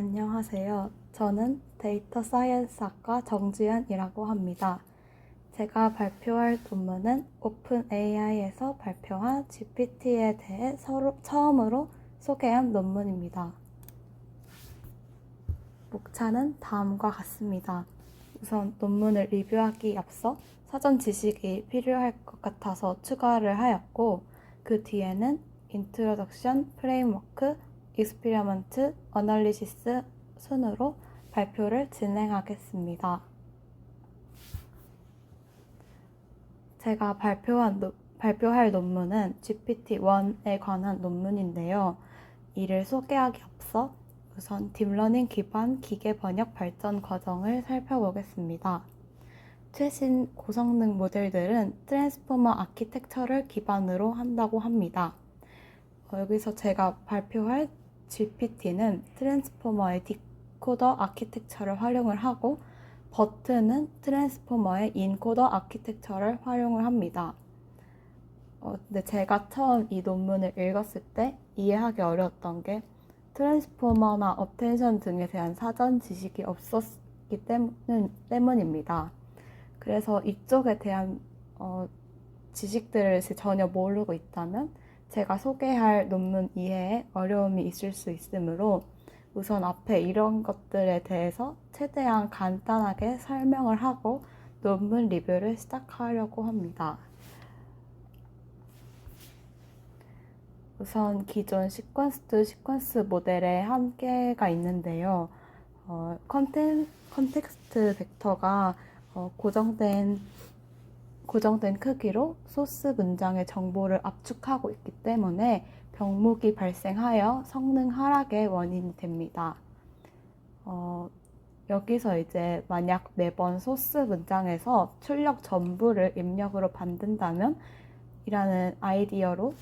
안녕하세요. 저는 데이터 사이언스학과 정지현이라고 합니다. 제가 발표할 논문은 오픈 AI에서 발표한 GPT에 대해 서로 처음으로 소개한 논문입니다. 목차는 다음과 같습니다. 우선 논문을 리뷰하기 앞서 사전 지식이 필요할 것 같아서 추가를 하였고 그 뒤에는 인트로덕션, 프레임워크, 익스피리먼트, 어널리시스 순으로 발표를 진행하겠습니다. 제가 발표한, 노- 발표할 논문은 GPT-1에 관한 논문인데요. 이를 소개하기 앞서 우선 딥러닝 기반 기계 번역 발전 과정을 살펴보겠습니다. 최신 고성능 모델들은 트랜스포머 아키텍처를 기반으로 한다고 합니다. 어, 여기서 제가 발표할 GPT는 트랜스포머의 디코더 아키텍처를 활용을 하고 버튼은 트랜스포머의 인코더 아키텍처를 활용을 합니다. 어, 근데 제가 처음 이 논문을 읽었을 때 이해하기 어려웠던 게 트랜스포머나 어텐션 등에 대한 사전 지식이 없었기 때문, 때문입니다. 그래서 이쪽에 대한 어, 지식들을 전혀 모르고 있다면 제가 소개할 논문 이해에 어려움이 있을 수 있으므로 우선 앞에 이런 것들에 대해서 최대한 간단하게 설명을 하고 논문 리뷰를 시작하려고 합니다. 우선 기존 시퀀스 투 시퀀스 모델의 한계가 있는데요. 어, 컨텐, 컨텍스트 벡터가 어, 고정된 고정된 크기로 소스 문장의 정보를 압축하고 있기 때문에 병목이 발생하여 성능 하락의 원인이 됩니다. 어, 여기서 이제 만약 매번 소스 문장에서 출력 전부를 입력으로 만든다면 이라는 아이디어로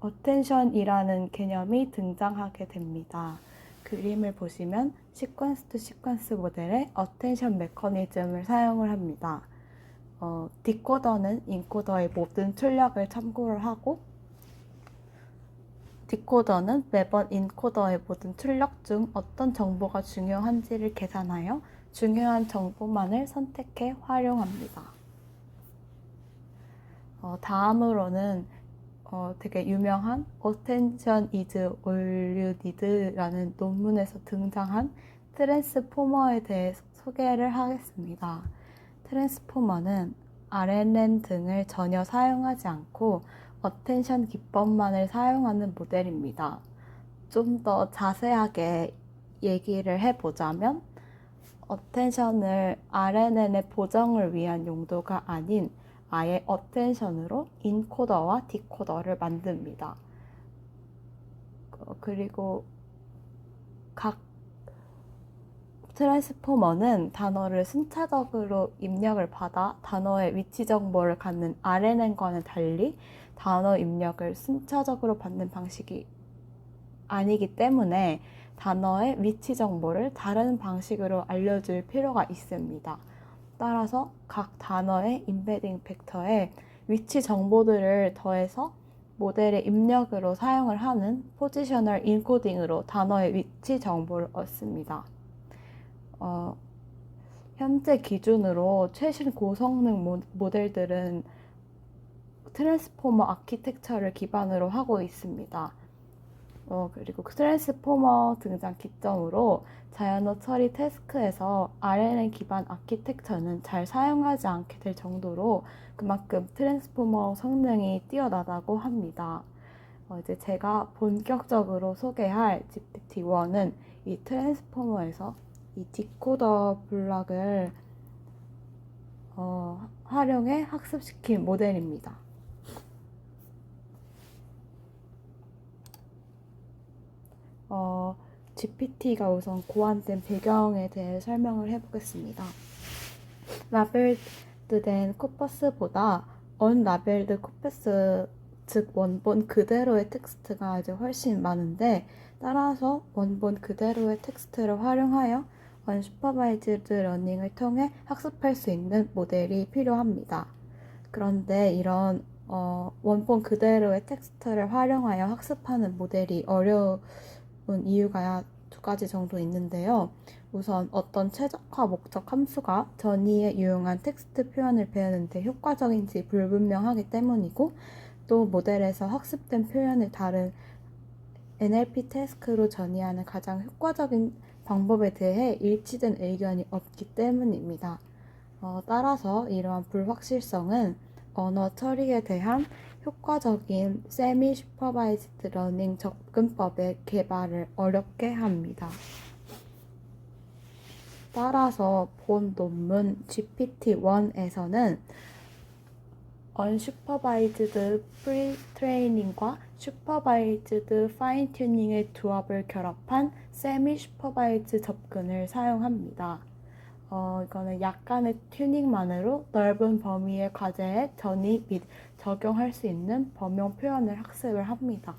어텐션이라는 개념이 등장하게 됩니다. 그림을 보시면 시퀀스 투 시퀀스 모델의 어텐션 메커니즘을 사용을 합니다. 어, 디코더는 인코더의 모든 출력을 참고를 하고 디코더는 매번 인코더의 모든 출력 중 어떤 정보가 중요한지를 계산하여 중요한 정보만을 선택해 활용합니다. 어, 다음으로는 어, 되게 유명한 Attention is all you need라는 논문에서 등장한 트랜스포머에 대해 소개를 하겠습니다. 트랜스포머는 RNN 등을 전혀 사용하지 않고 어텐션 기법만을 사용하는 모델입니다. 좀 더 자세하게 얘기를 해보자면 어텐션을 RNN의 보정을 위한 용도가 아닌 아예 어텐션으로 인코더와 디코더를 만듭니다. 어, 그리고 각 트랜스포머는 단어를 순차적으로 입력을 받아 단어의 위치 정보를 갖는 RNN과는 달리 단어 입력을 순차적으로 받는 방식이 아니기 때문에 단어의 위치 정보를 다른 방식으로 알려줄 필요가 있습니다. 따라서 각 단어의 인베딩 벡터에 위치 정보들을 더해서 모델의 입력으로 사용을 하는 포지셔널 인코딩으로 단어의 위치 정보를 얻습니다. 어, 현재 기준으로 최신 고성능 모, 모델들은 트랜스포머 아키텍처를 기반으로 하고 있습니다. 어, 그리고 그 트랜스포머 등장 기점으로 자연어 처리 태스크에서 RNN 기반 아키텍처는 잘 사용하지 않게 될 정도로 그만큼 트랜스포머 성능이 뛰어나다고 합니다. 어, 이제 제가 본격적으로 소개할 GPT-1은 이 트랜스포머에서 이 디코더 블락을 어, 활용해 학습시킨 모델입니다. 어, GPT가 우선 고안된 배경에 대해 설명을 해보겠습니다. 라벨드된 코퍼스보다 언라벨드 코퍼스 즉 원본 그대로의 텍스트가 이제 훨씬 많은데 따라서 원본 그대로의 텍스트를 활용하여 언슈퍼바이즈드 러닝을 통해 학습할 수 있는 모델이 필요합니다. 그런데 이런 어, 원본 그대로의 텍스트를 활용하여 학습하는 모델이 어려운 이유가 두 가지 정도 있는데요. 우선 어떤 최적화 목적 함수가 전이에 유용한 텍스트 표현을 배우는데 효과적인지 불분명하기 때문이고 또 모델에서 학습된 표현을 다른 NLP 태스크로 전이하는 가장 효과적인 방법에 대해 일치된 의견이 없기 때문입니다. 어, 따라서 이러한 불확실성은 언어 처리에 대한 효과적인 세미 슈퍼바이즈드 러닝 접근법의 개발을 어렵게 합니다. 따라서 본 논문 GPT-1에서는 unsupervised pre-training과 supervised fine-tuning의 조합을 결합한 semi-supervised 접근을 사용합니다. 어, 이거는 약간의 튜닝만으로 넓은 범위의 과제에 전이 및 적용할 수 있는 범용 표현을 학습을 합니다.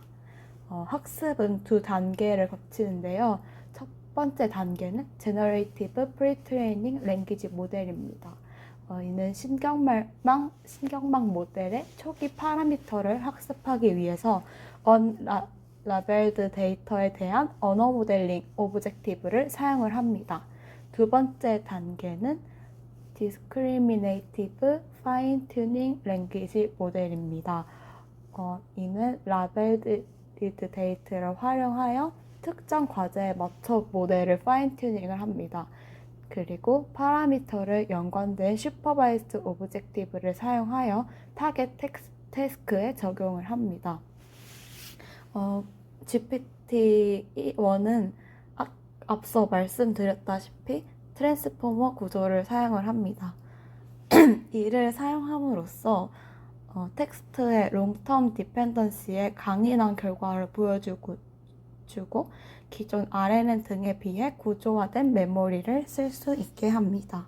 어, 학습은 두 단계를 거치는데요. 첫 번째 단계는 Generative Pre-Training Language 모델입니다. 어, 이는 신경망, 신경망 모델의 초기 파라미터를 학습하기 위해서 unlabeled 데이터에 대한 언어 모델링 오브젝티브를 사용을 합니다. 두 번째 단계는 Discriminative Fine Tuning Language 모델입니다. 어, 이는 labeled 데이터를 활용하여 특정 과제에 맞춰 모델을 파인 튜닝을 합니다. 그리고 파라미터를 연관된 슈퍼바이스드 오브젝티브를 사용하여 타겟 태스크에 적용을 합니다. 어, GPT-1은 앞서 말씀드렸다시피 트랜스포머 구조를 사용을 합니다. 이를 사용함으로써 어, 텍스트의 롱텀 디펜던시에 강인한 결과를 보여주고 주고 기존 RNN 등에 비해 구조화된 메모리를 쓸 수 있게 합니다.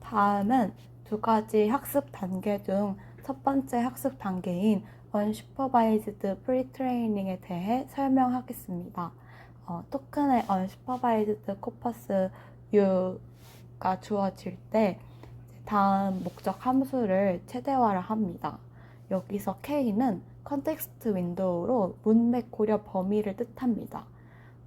다음은 두 가지 학습 단계 중 첫 번째 학습 단계인 unsupervised pre-training에 대해 설명하겠습니다. 어, 토큰의 unsupervised corpus U가 주어질 때 다음 목적 함수를 최대화를 합니다. 여기서 K는 컨텍스트 윈도우로 문맥 고려 범위를 뜻합니다.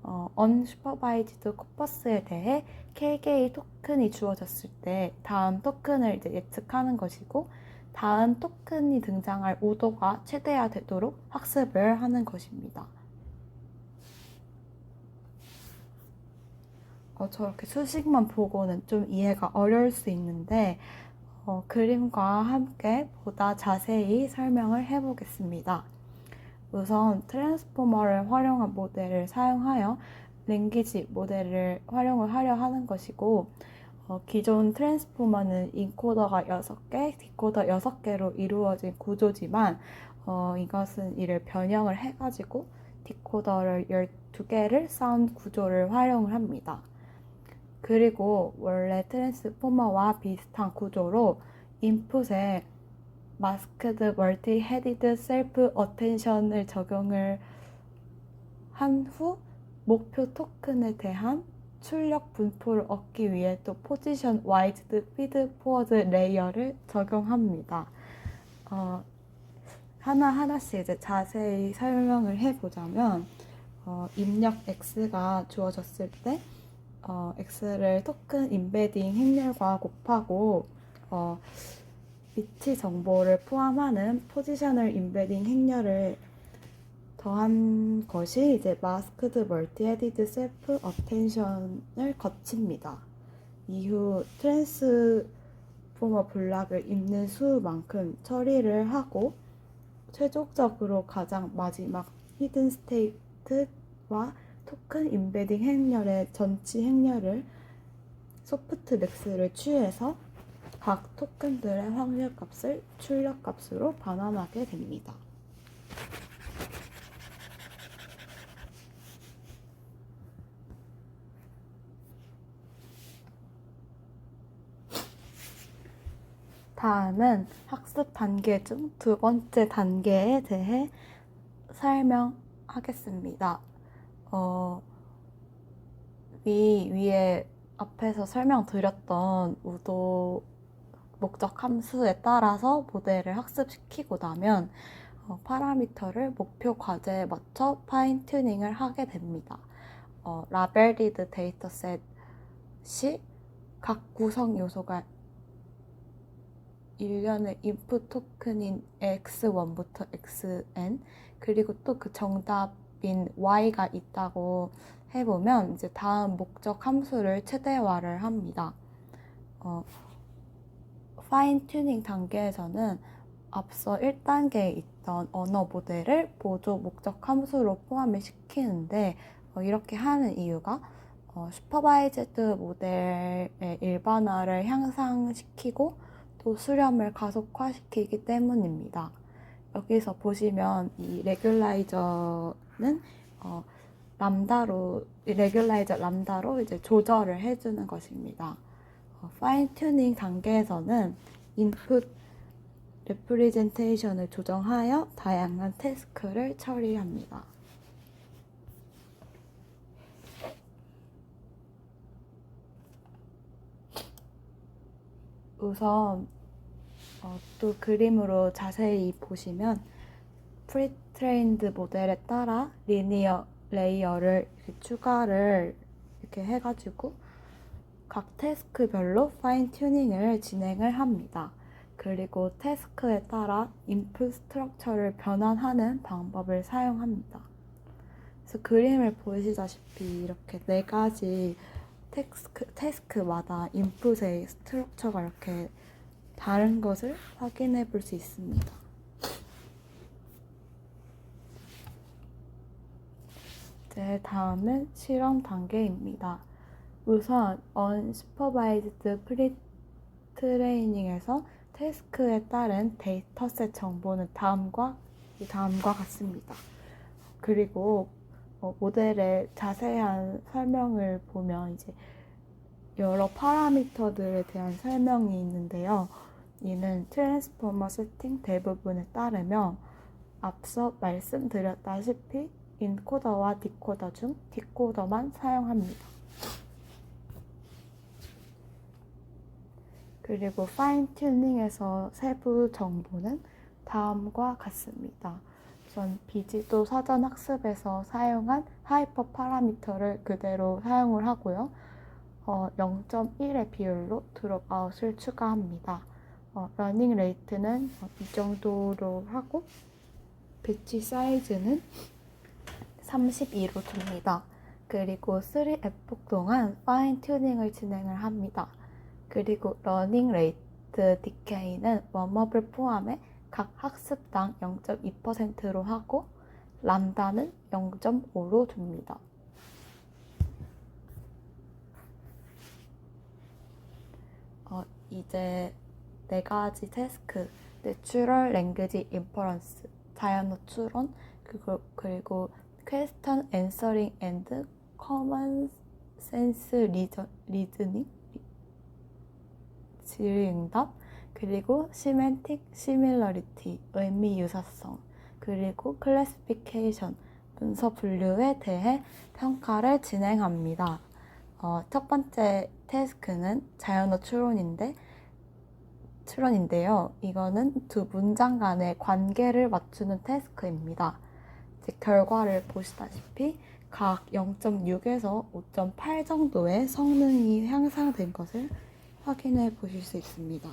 어, unsupervised corpus에 대해 KK 토큰이 주어졌을 때 다음 토큰을 이제 예측하는 것이고 다음 토큰이 등장할 우도가 최대화되도록 학습을 하는 것입니다. 어, 저렇게 수식만 보고는 좀 이해가 어려울 수 있는데 어, 그림과 함께 보다 자세히 설명을 해보겠습니다. 우선 트랜스포머를 활용한 모델을 사용하여 랭귀지 모델을 활용을 하려 하는 것이고 어, 기존 트랜스포머는 인코더가 6개, 디코더 6개로 이루어진 구조지만 어, 이것은 이를 변형을 해가지고 디코더를 12개를 쌓은 구조를 활용을 합니다. 그리고 원래 트랜스포머와 비슷한 구조로 인풋에 마스크드 멀티 헤디드 셀프 어텐션을 적용을 한 후 목표 토큰에 대한 출력 분포를 얻기 위해 또 포지션 와이즈드 피드 포워드 레이어를 적용합니다. 어, 하나 하나씩 이제 자세히 설명을 해보자면 어, 입력 x가 주어졌을 때 어, x를 토큰 인베딩 행렬과 곱하고 어, 위치 정보를 포함하는 포지셔널 인베딩 행렬을 더한 것이 이제 마스크드 멀티 에디드 셀프 어텐션을 거칩니다. 이후 트랜스포머 블락을 입는 수만큼 처리를 하고 최종적으로 가장 마지막 히든 스테이트와 토큰 인베딩 행렬의 전치 행렬을 소프트 맥스를 취해서 각 토큰들의 확률 값을 출력 값으로 반환하게 됩니다. 다음은 학습 단계 중 두 번째 단계에 대해 설명하겠습니다. 어, 위, 위에 앞에서 설명드렸던 우도 목적 함수에 따라서 모델을 학습시키고 나면 어, 파라미터를 목표 과제에 맞춰 파인 튜닝을 하게 됩니다. 어, 라벨리드 데이터셋이 각 구성 요소가 일련의 인풋 토큰인 x1부터 xn 그리고 또 그 정답 인 y가 있다고 해보면 이제 다음 목적 함수를 최대화를 합니다. 어, 파인 튜닝 단계에서는 앞서 1단계에 있던 언어 모델을 보조 목적 함수로 포함을 시키는데 어, 이렇게 하는 이유가 어, 슈퍼바이즈드 모델의 일반화를 향상시키고 또 수렴을 가속화시키기 때문입니다. 여기서 보시면 이 레귤라이저 는 어, 람다로 이 레귤라이저 람다로 이제 조절을 해주는 것입니다. 어, 파인 튜닝 단계에서는 인풋 레프리젠테이션을 조정하여 다양한 태스크를 처리합니다. 우선 어, 또 그림으로 자세히 보시면 프리 트레인드 모델에 따라 리니어 레이어를 이렇게 추가를 이렇게 해가지고 각 태스크별로 파인 튜닝을 진행을 합니다. 그리고 태스크에 따라 인풋 스트럭처를 변환하는 방법을 사용합니다. 그래서 그림을 보시다시피 이렇게 네 가지 태스크, 태스크마다 인풋의 스트럭처가 이렇게 다른 것을 확인해 볼 수 있습니다. 이 제 다음은 실험 단계입니다. 우선 unsupervised pre-training에서 태스크에 따른 데이터셋 정보는 다음과 다음과 같습니다. 그리고 어, 모델의 자세한 설명을 보면 이제 여러 파라미터들에 대한 설명이 있는데요. 이는 트랜스포머 세팅 대부분에 따르면 앞서 말씀드렸다시피 인코더와 디코더 중 디코더만 사용합니다. 그리고 파인 튜닝에서 세부 정보는 다음과 같습니다. 우선 비지도 사전 학습에서 사용한 하이퍼 파라미터를 그대로 사용을 하고요. 어, 0.1의 비율로 드롭아웃을 추가합니다. 어, 러닝 레이트는 어, 이 정도로 하고 배치 사이즈는 32로 둡니다. 그리고 3에폭 동안 파인 튜닝을 진행을 합니다. 그리고 러닝 레이트 디케이는 웜업을 포함해 각 학습당 0.2%로 하고 람다는 0.5로 둡니다. 어, 이제 네 가지 태스크, 내추럴 랭귀지 인퍼런스, 자연어 추론, 그리고 퀘스천 앤서링 앤드 커먼 센스 리저, 리즈닝 질의응답 그리고 시멘틱 시밀러리티 의미 유사성 그리고 클래시피케이션 문서 분류에 대해 평가를 진행합니다. 어, 첫 번째 태스크는 자연어 추론인데 추론인데요. 이거는 두 문장 간의 관계를 맞추는 태스크입니다. 이제 결과를 보시다시피 각 0.6에서 5.8 정도의 성능이 향상된 것을 확인해 보실 수 있습니다.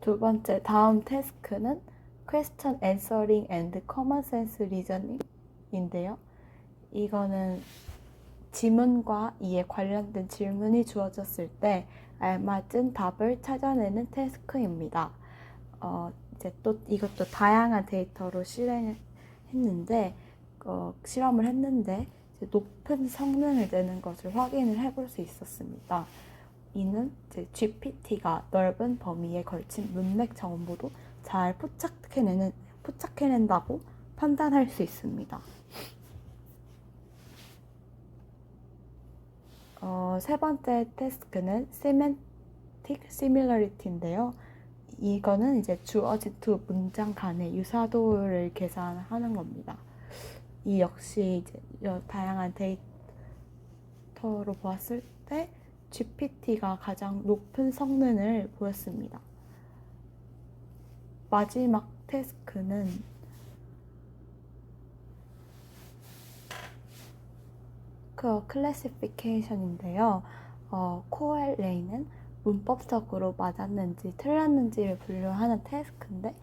두 번째 다음 태스크는 Question Answering and Common Sense Reasoning인데요. 이거는 지문과 이에 관련된 질문이 주어졌을 때 알맞은 답을 찾아내는 태스크입니다. 어, 이제 또 이것도 다양한 데이터로 실행했는데 어, 실험을 했는데 높은 성능을 내는 것을 확인을 해볼 수 있었습니다. 이는 GPT가 넓은 범위에 걸친 문맥 정보도 잘 포착해내는, 포착해낸다고 판단할 수 있습니다. 어, 세 번째 태스크는 Semantic Similarity인데요. 이거는 이제 주어진 두 문장 간의 유사도를 계산하는 겁니다. 이 역시 이제 여- 다양한 데이터로 보았을 때 GPT가 가장 높은 성능을 보였습니다. 마지막 태스크는 그 클래시피케이션인데요. 어, 코엘레이는 문법적으로 맞았는지 틀렸는지를 분류하는 태스크인데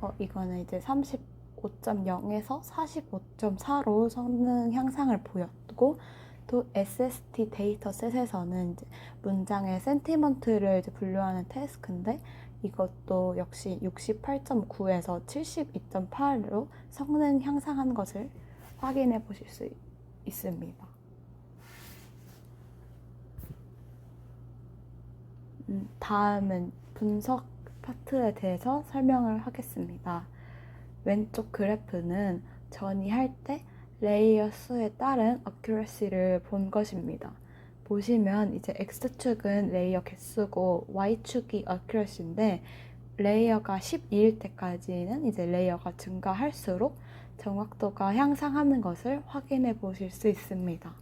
어, 이거는 이제 35.0에서 45.4로 성능 향상을 보였고 또 SST 데이터셋에서는 이제 문장의 센티먼트를 이제 분류하는 태스크인데 이것도 역시 68.9에서 72.8로 성능 향상한 것을 확인해 보실 수 있습니다. 다음은 분석 파트에 대해서 설명을 하겠습니다. 왼쪽 그래프는 전이할 때 레이어 수에 따른 어큐러시를 본 것입니다. 보시면 이제 X축은 레이어 개수고 Y축이 어큐러시인데 레이어가 12일 때까지는 이제 레이어가 증가할수록 정확도가 향상하는 것을 확인해 보실 수 있습니다.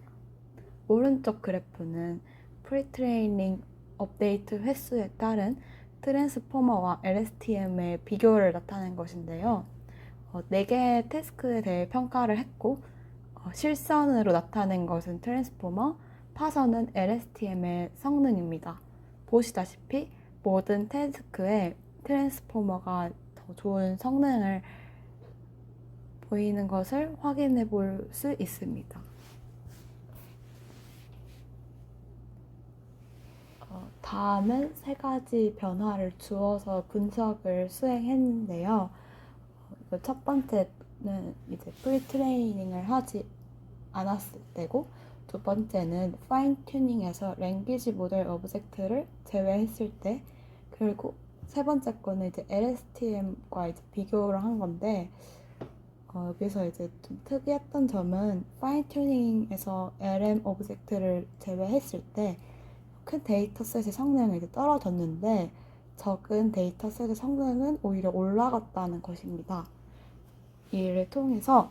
오른쪽 그래프는 프리트레이닝 업데이트 횟수에 따른 트랜스포머와 LSTM의 비교를 나타낸 것인데요. 어, 4개의 태스크에 대해 평가를 했고 어, 실선으로 나타낸 것은 트랜스포머, 파선은 LSTM의 성능입니다. 보시다시피 모든 태스크에 트랜스포머가 더 좋은 성능을 보이는 것을 확인해 볼 수 있습니다. 어, 다음은 세 가지 변화를 주어서 분석을 수행했는데요. 어, 이거 첫 번째는 이제 프리 트레이닝을 하지 않았을 때고, 두 번째는 파인 튜닝에서 랭귀지 모델 오브젝트를 제외했을 때, 그리고 세 번째 거는 이제 LSTM과 이제 비교를 한 건데, 어, 여기서 이제 좀 특이했던 점은 파인 튜닝에서 LM 오브젝트를 제외했을 때, 큰 데이터셋의 성능이 떨어졌는데 적은 데이터셋의 성능은 오히려 올라갔다는 것입니다. 이를 통해서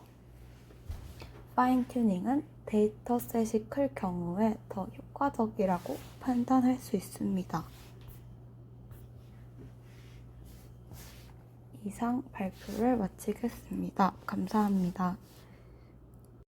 파인 튜닝은 데이터셋이 클 경우에 더 효과적이라고 판단할 수 있습니다. 이상 발표를 마치겠습니다. 감사합니다.